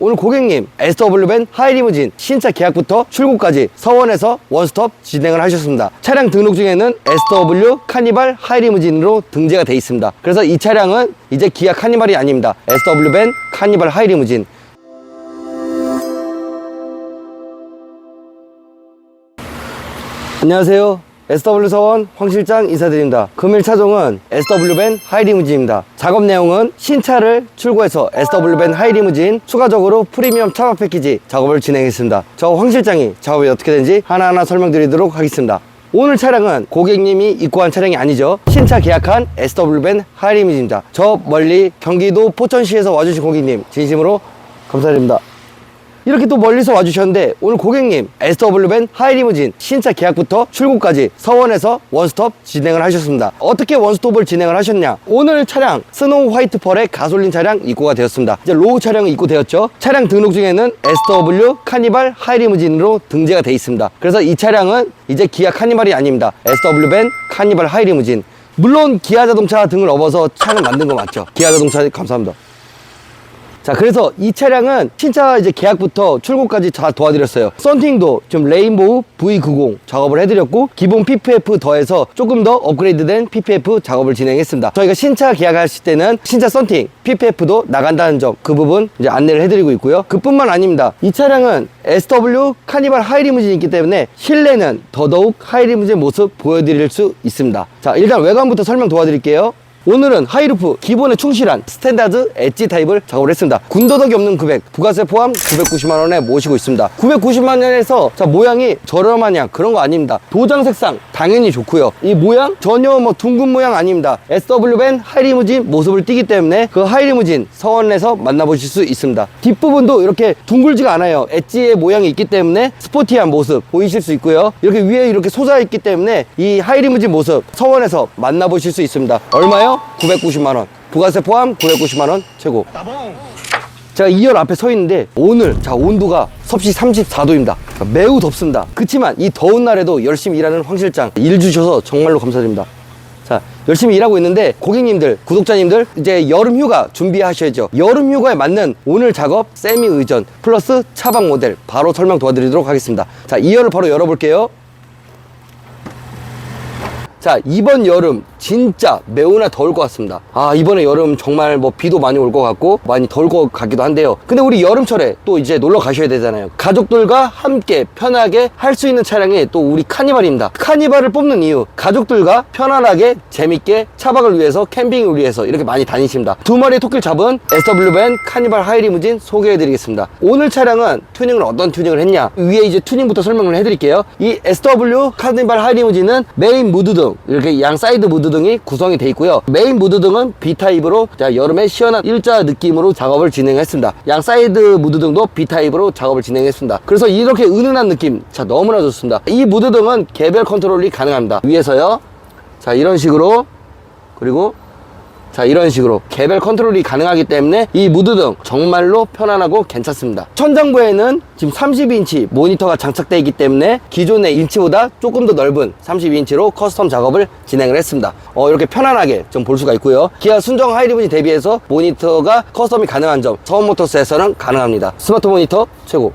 오늘 고객님 SW밴 하이리무진 신차 계약부터 출고까지 서원에서 원스톱 진행을 하셨습니다. 차량 등록 중에는 SW 카니발 하이리무진으로 등재가 돼 있습니다. 그래서 이 차량은 이제 기아 카니발이 아닙니다. SW밴 카니발 하이리무진. 안녕하세요. SW 서원 황 실장 인사드립니다. 금일 차종은 SW밴 하이리무진입니다. 작업 내용은 신차를 출고해서 SW밴 하이리무진 추가적으로 프리미엄 차박 패키지 작업을 진행했습니다. 저 황 실장이 작업이 어떻게 되는지 하나하나 설명드리도록 하겠습니다. 오늘 차량은 고객님이 입고한 차량이 아니죠. 신차 계약한 SW밴 하이리무진입니다. 저 멀리 경기도 포천시에서 와주신 고객님 진심으로 감사드립니다. 이렇게 또 멀리서 와주셨는데 오늘 고객님 SW밴 하이리무진 신차 계약부터 출고까지 서원에서 원스톱 진행을 하셨습니다. 어떻게 원스톱을 진행을 하셨냐? 오늘 차량 스노우 화이트 펄의 가솔린 차량 입고가 되었습니다. 이제 로우 차량이 입고되었죠. 차량 등록 중에는 SW 카니발 하이리무진으로 등재가 돼 있습니다. 그래서 이 차량은 이제 기아 카니발이 아닙니다. SW밴 카니발 하이리무진. 물론 기아 자동차 등을 업어서 차를 만든 거 맞죠? 기아 자동차 감사합니다. 자, 그래서 이 차량은 신차 이제 계약부터 출고까지 다 도와드렸어요. 썬팅도 좀 레인보우 V90 작업을 해드렸고, 기본 PPF 더해서 조금 더 업그레이드된 PPF 작업을 진행했습니다. 저희가 신차 계약하실 때는 신차 썬팅, PPF도 나간다는 점, 그 부분 이제 안내를 해드리고 있고요. 그뿐만 아닙니다. 이 차량은 SW 카니발 하이리무진이 있기 때문에 실내는 더더욱 하이리무진 모습 보여드릴 수 있습니다. 자, 일단 외관부터 설명 도와드릴게요. 오늘은 하이루프 기본에 충실한 스탠다드 엣지 타입을 작업을 했습니다. 군더더기 없는 금액, 부가세 포함 990만 원에 모시고 있습니다. 990만 원에서 자 모양이 저렴하냐 그런 거 아닙니다. 도장 색상 당연히 좋고요. 이 모양 전혀 뭐 둥근 모양 아닙니다. SW밴 하이리무진 모습을 띠기 때문에 그 하이리무진 서원에서 만나보실 수 있습니다. 뒷부분도 이렇게 둥글지가 않아요. 엣지의 모양이 있기 때문에 스포티한 모습 보이실 수 있고요. 이렇게 위에 이렇게 솟아 있기 때문에 이 하이리무진 모습 서원에서 만나보실 수 있습니다. 얼마요? 990만원. 부가세 포함 990만원 최고. 제가 2열 앞에 서 있는데 오늘 자 온도가 섭씨 34도입니다. 매우 덥습니다. 그렇지만 이 더운 날에도 열심히 일하는 황 실장 일 주셔서 정말로 감사드립니다. 자 열심히 일하고 있는데 고객님들 구독자님들 이제 여름 휴가 준비하셔야죠 여름 휴가에 맞는 오늘 작업 세미 의전 플러스 차박 모델 바로 설명 도와드리도록 하겠습니다 자 2열을 바로 열어볼게요 자 이번 여름 진짜 매우나 더울 것 같습니다. 아 이번에 여름 정말 뭐 비도 많이 올 것 같고 많이 더울 것 같기도 한데요. 근데 우리 여름철에 또 이제 놀러 가셔야 되잖아요. 가족들과 함께 편하게 할 수 있는 차량이 또 우리 카니발입니다. 카니발을 뽑는 이유 가족들과 편안하게 재밌게 차박을 위해서 캠핑을 위해서 이렇게 많이 다니십니다. 두 마리의 토끼를 잡은 SW밴 카니발 하이리무진 소개해 드리겠습니다. 오늘 차량은 튜닝을 어떤 튜닝을 했냐? 위에 이제 튜닝부터 설명을 해 드릴게요. 이 SW 카니발 하이리무진은 메인 무드 등 이렇게 양 사이드 무드 등이 구성이 돼 있고요. 메인 무드등은 B타입으로 자, 여름에 시원한 일자 느낌으로 작업을 진행했습니다. 양 사이드 무드등도 B타입으로 작업을 진행했습니다. 그래서 이렇게 은은한 느낌 자 너무나 좋습니다. 이 무드등은 개별 컨트롤이 가능합니다. 위에서요. 자 이런 식으로. 그리고 자 이런 식으로 개별 컨트롤이 가능하기 때문에 이 무드등 정말로 편안하고 괜찮습니다. 천장부에는 지금 32인치 모니터가 장착되어 있기 때문에 기존의 인치보다 조금 더 넓은 32인치로 커스텀 작업을 진행을 했습니다. 어, 이렇게 편안하게 좀 볼 수가 있고요. 기아 순정 하이리무진 대비해서 모니터가 커스텀이 가능한 점 서운모터스에서는 가능합니다. 스마트 모니터 최고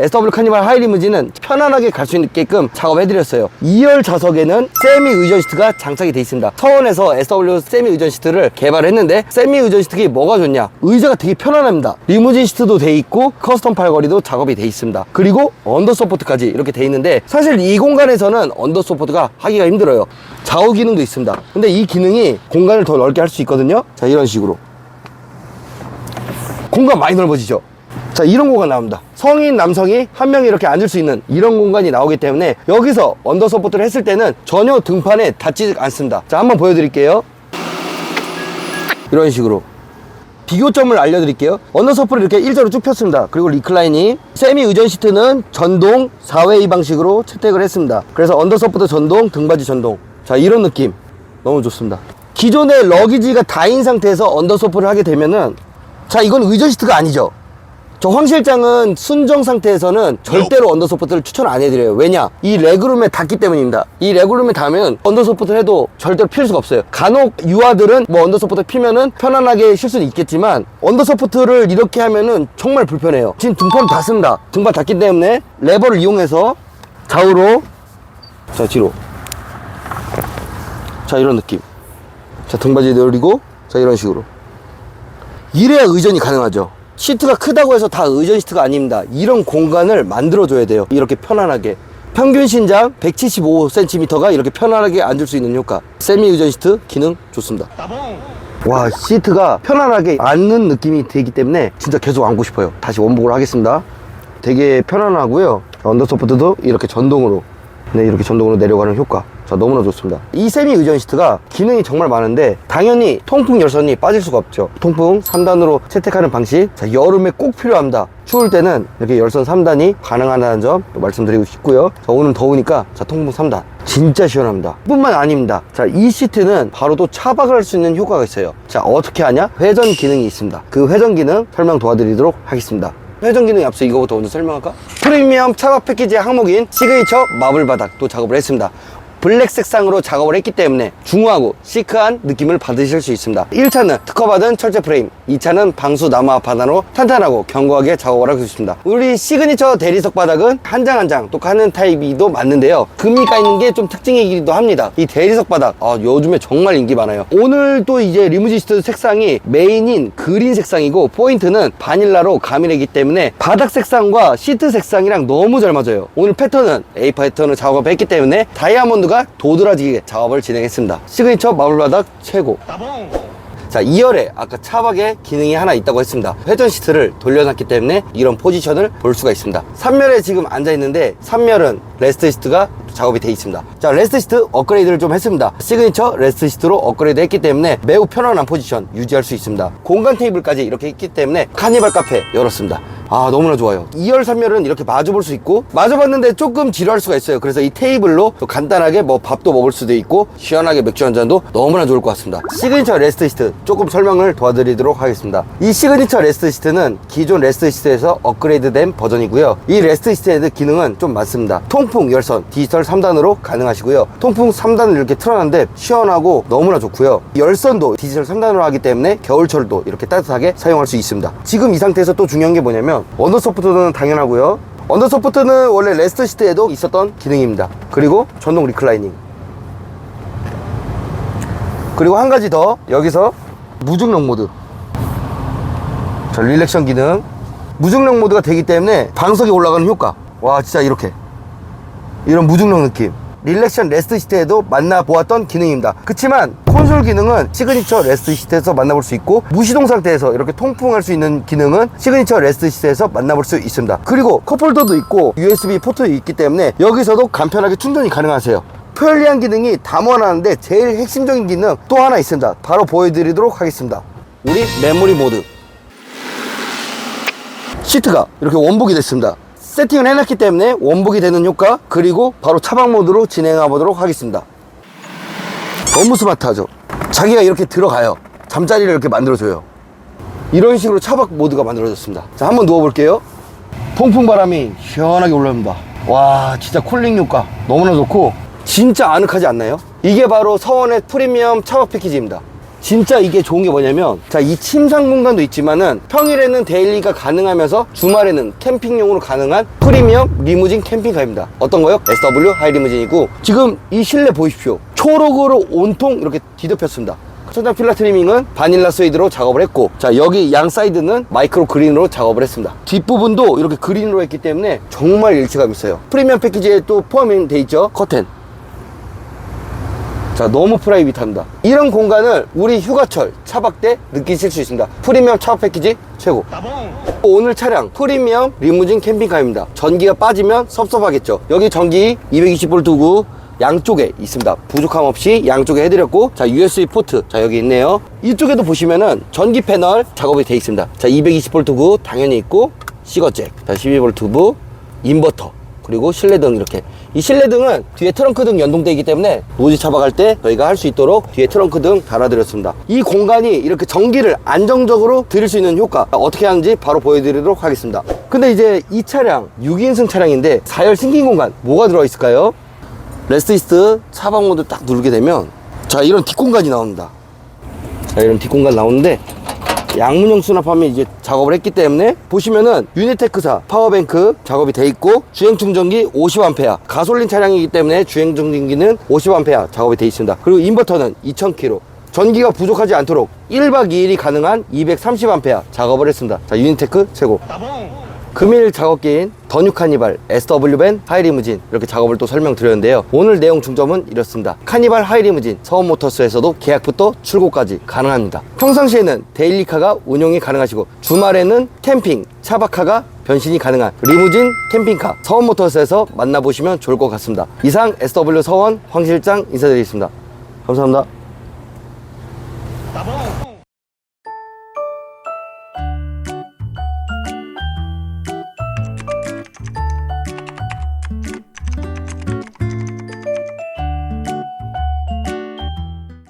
SW 카니발 하이리무진은 편안하게 갈 수 있게끔 작업해드렸어요. 2열 좌석에는 세미 의전 시트가 장착이 되어 있습니다. 서원에서 SW 세미 의전 시트를 개발했는데 세미 의전 시트가 뭐가 좋냐? 의자가 되게 편안합니다. 리무진 시트도 돼 있고 커스텀 팔걸이도 작업이 돼 있습니다. 그리고 언더 서포트까지 이렇게 돼 있는데 사실 이 공간에서는 언더 서포트가 하기가 힘들어요. 좌우 기능도 있습니다. 근데 이 기능이 공간을 더 넓게 할 수 있거든요. 자 이런 식으로. 공간 많이 넓어지죠 자 이런 공간 나옵니다. 성인 남성이 한 명이 이렇게 앉을 수 있는 이런 공간이 나오기 때문에 여기서 언더 서포트를 했을 때는 전혀 등판에 닿지 않습니다. 자 한번 보여드릴게요. 이런 식으로. 비교점을 알려드릴게요. 언더 서포트를 이렇게 일자로 쭉 폈습니다. 그리고 리클라이닝. 세미 의전 시트는 전동 4웨이 방식으로 채택을 했습니다. 그래서 언더 서포트 전동 등받이 전동. 자 이런 느낌. 너무 좋습니다. 기존의 러기지가 다인 상태에서 언더 서포트를 하게 되면은 자 이건 의전 시트가 아니죠 저 황 실장은 순정 상태에서는 절대로 언더소프트를 추천 안 해드려요. 왜냐? 이 레그룸에 닿기 때문입니다. 이 레그룸에 닿으면 언더소프트를 해도 절대로 필 수가 없어요. 간혹 유아들은 뭐 언더소프트 피면은 편안하게 쉴 수는 있겠지만 언더소프트를 이렇게 하면은 정말 불편해요. 지금 등판 닿습니다. 등판 닿기 때문에 레버를 이용해서 좌우로 자 뒤로 자 이런 느낌 자 등받이 내리고 자 이런 식으로 이래야 의전이 가능하죠 시트가 크다고 해서 다 의전 시트가 아닙니다. 이런 공간을 만들어 줘야 돼요. 이렇게 편안하게. 평균 신장 175cm가 이렇게 편안하게 앉을 수 있는 효과. 세미 의전 시트 기능 좋습니다. 와 시트가 편안하게 앉는 느낌이 되기 때문에 진짜 계속 앉고 싶어요. 다시 원복을 하겠습니다. 되게 편안하고요. 언더소프트도 이렇게 전동으로 네 이렇게 전동으로 내려가는 효과 자 너무나 좋습니다. 이 세미 의전 시트가 기능이 정말 많은데 당연히 통풍 열선이 빠질 수가 없죠. 통풍 3단으로 채택하는 방식. 자 여름에 꼭 필요합니다. 추울 때는 이렇게 열선 3단이 가능하다는 점 말씀드리고 싶고요. 자 오늘 더우니까 자 통풍 3단. 진짜 시원합니다. 뿐만 아닙니다. 자 이 시트는 바로 또 차박을 할 수 있는 효과가 있어요. 자 어떻게 하냐? 회전 기능이 있습니다. 그 회전 기능 설명 도와드리도록 하겠습니다. 회전 기능이 앞서 이거부터 먼저 설명할까? 프리미엄 차박 패키지의 항목인 시그니처 마블 바닥도 작업을 했습니다. 블랙 색상으로 작업을 했기 때문에 중후하고 시크한 느낌을 받으실 수 있습니다. 1차는 특허받은 철제 프레임, 2차는 방수 나무 바다로 탄탄하고 견고하게 작업을 하고 있습니다. 우리 시그니처 대리석 바닥은 한 장 한 장 똑같은 타입이도 맞는데요. 금이 까이는 게 좀 특징이기도 합니다. 이 대리석 바닥 아, 요즘에 정말 인기 많아요. 오늘 또 이제 리무진 시트 색상이 메인인 그린 색상이고 포인트는 바닐라로 가미되기 때문에 바닥 색상과 시트 색상이랑 너무 잘 맞아요. 오늘 패턴은 A 패턴을 작업했기 때문에 다이아몬드 가 도드라지게 작업을 진행했습니다. 시그니처 마블 바닥 최고. 자 2열에 아까 차박에 기능이 하나 있다고 했습니다. 회전 시트를 돌려놨기 때문에 이런 포지션을 볼 수가 있습니다. 3열에 지금 앉아 있는데 3열은 레스트 시트가 작업이 되어 있습니다. 자 레스트 시트 업그레이드를 좀 했습니다. 시그니처 레스트 시트로 업그레이드 했기 때문에 매우 편안한 포지션 유지할 수 있습니다. 공간 테이블까지 이렇게 있기 때문에 카니발 카페 열었습니다 아 너무나 좋아요. 2열 3열은 이렇게 마주 볼 수 있고 마주 봤는데 조금 지루할 수가 있어요. 그래서 이 테이블로 또 간단하게 뭐 밥도 먹을 수도 있고 시원하게 맥주 한 잔도 너무나 좋을 것 같습니다. 시그니처 레스트 시트 조금 설명을 도와드리도록 하겠습니다. 이 시그니처 레스트 시트는 기존 레스트 시트에서 업그레이드 된 버전이고요. 이 레스트 시트의 기능은 좀 많습니다. 통풍 열선 디지털 3단으로 가능하시고요. 통풍 3단을 이렇게 틀어놨는데 시원하고 너무나 좋고요. 열선도 디지털 3단으로 하기 때문에 겨울철도 이렇게 따뜻하게 사용할 수 있습니다. 지금 이 상태에서 또 중요한 게 뭐냐면 언더소프트는 당연하고요. 언더소프트는 원래 레스트 시트에도 있었던 기능입니다. 그리고 전동 리클라이닝. 그리고 한 가지 더 여기서 무중력 모드. 자 릴렉션 기능. 무중력 모드가 되기 때문에 방석에 올라가는 효과. 와 진짜 이렇게. 이런 무중력 느낌 릴렉션 레스트 시트에도 만나보았던 기능입니다. 그치만 콘솔 기능은 시그니처 레스트 시트에서 만나볼 수 있고 무시동 상태에서 이렇게 통풍할 수 있는 기능은 시그니처 레스트 시트에서 만나볼 수 있습니다. 그리고 컵홀더도 있고 USB 포트 있기 때문에 여기서도 간편하게 충전이 가능하세요. 편리한 기능이 다모아놨는데 제일 핵심적인 기능 또 하나 있습니다. 바로 보여드리도록 하겠습니다. 우리 메모리 모드. 시트가 이렇게 원복이 됐습니다 세팅을 해놨기 때문에 원복이 되는 효과 그리고 바로 차박 모드로 진행해 보도록 하겠습니다. 너무 스마트하죠? 자기가 이렇게 들어가요. 잠자리를 이렇게 만들어줘요. 이런 식으로 차박 모드가 만들어졌습니다. 자 한번 누워볼게요. 통풍 바람이 시원하게 올라옵니다. 와 진짜 쿨링 효과. 너무나 좋고 진짜 아늑하지 않나요? 이게 바로 서원의 프리미엄 차박 패키지입니다 진짜 이게 좋은 게 뭐냐면 자 이 침상 공간도 있지만은 평일에는 데일리가 가능하면서 주말에는 캠핑용으로 가능한 프리미엄 리무진 캠핑카입니다. 어떤 거요? SW 하이리무진이고 지금 이 실내 보십시오. 초록으로 온통 이렇게 뒤덮였습니다. 천장 필라 트리밍은 바닐라 스웨이드로 작업을 했고 자 여기 양 사이드는 마이크로 그린으로 작업을 했습니다. 뒷부분도 이렇게 그린으로 했기 때문에 정말 일체감 있어요. 프리미엄 패키지에 또 포함이 돼 있죠? 커튼 자 너무 프라이빗합니다. 이런 공간을 우리 휴가철 차박 때 느끼실 수 있습니다. 프리미엄 차박 패키지 최고. 오늘 차량 프리미엄 리무진 캠핑카입니다. 전기가 빠지면 섭섭하겠죠. 여기 전기 220V 두고 양쪽에 있습니다. 부족함 없이 양쪽에 해드렸고 자 USB 포트 자 여기 있네요. 이쪽에도 보시면은 전기 패널 작업이 되어 있습니다. 자 220V 두고 당연히 있고 시거잭 자 12V 두부 인버터 그리고 실내등 이렇게 이 실내등은 뒤에 트렁크 등 연동되어 있기 때문에 노지 잡아갈 때 저희가 할 수 있도록 뒤에 트렁크 등 달아드렸습니다. 이 공간이 이렇게 전기를 안정적으로 드릴 수 있는 효과 어떻게 하는지 바로 보여드리도록 하겠습니다. 근데 이제 이 차량 6인승 차량인데 4열 승긴 공간 뭐가 들어있을까요? 레스트이스트 차박 모드 딱 누르게 되면 자 이런 뒷공간이 나옵니다. 자 이런 뒷공간 나오는데 양문형 수납함이 이제 작업을 했기 때문에 보시면은 유니테크사 파워뱅크 작업이 돼 있고 주행 충전기 50A 가솔린 차량이기 때문에 주행 충전기는 50A 작업이 돼 있습니다. 그리고 인버터는 2000kg 전기가 부족하지 않도록 1박 2일이 가능한 230A 작업을 했습니다. 자 유니테크 최고 금일 작업기인 더뉴 카니발 SW밴 하이리무진 이렇게 작업을 또 설명드렸는데요. 오늘 내용 중점은 이렇습니다. 카니발 하이리무진 서원모터스에서도 계약부터 출고까지 가능합니다. 평상시에는 데일리카가 운용이 가능하시고 주말에는 캠핑 차박카가 변신이 가능한 리무진 캠핑카 서원모터스에서 만나보시면 좋을 것 같습니다. 이상 SW 서원 황 실장 인사드리겠습니다. 감사합니다